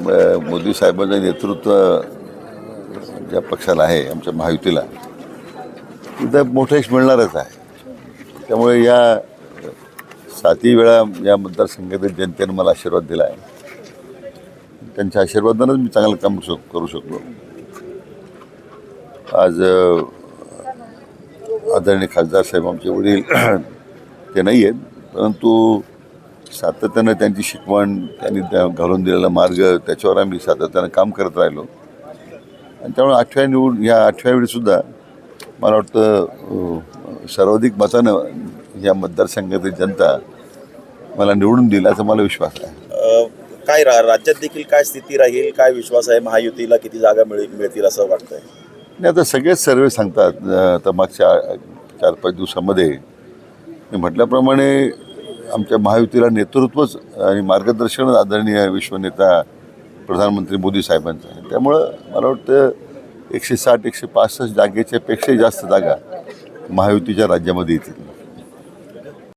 मोदी साहेबांचं नेतृत्व ज्या पक्षाला आहे आमच्या महायुतीला तिथं मोठं यश मिळणारच आहे. त्यामुळे या सातही वेळा या मतदारसंघातील जनतेनं मला आशीर्वाद दिला आहे त्यांच्या आशीर्वादानंच मी चांगलं काम शक करू शकलो. आज आदरणीय खासदार साहेब आमचे वडील ते नाही आहेत परंतु सातत्यानं त्यांची शिकवण त्यांनी त्या घालून दिलेला मार्ग त्याच्यावर आम्ही सातत्यानं काम करत राहिलो. आणि त्यामुळे आठव्या निवड ह्या आठव्या वेळीसुद्धा मला वाटतं सर्वाधिक मतानं या मतदारसंघातील जनता मला निवडून देईल असा मला विश्वास आहे. काय रा राज्यात देखील काय स्थिती राहील काय विश्वास आहे महायुतीला किती जागा मिळेल मिळतील असं वाटतंय? नाही आता सगळेच सर्वे सांगतात आता मागच्या चार पाच दिवसामध्ये. मी म्हटल्याप्रमाणे आमच्या महायुतीला नेतृत्वच आणि मार्गदर्शनच आदरणीय विश्वनेता प्रधानमंत्री मोदी साहेबांचं आहे. त्यामुळं मला वाटतं एकशे साठ एकशे पासष्ट जागेच्या पेक्षाही जास्त जागा महायुतीच्या राज्यामध्ये येतील.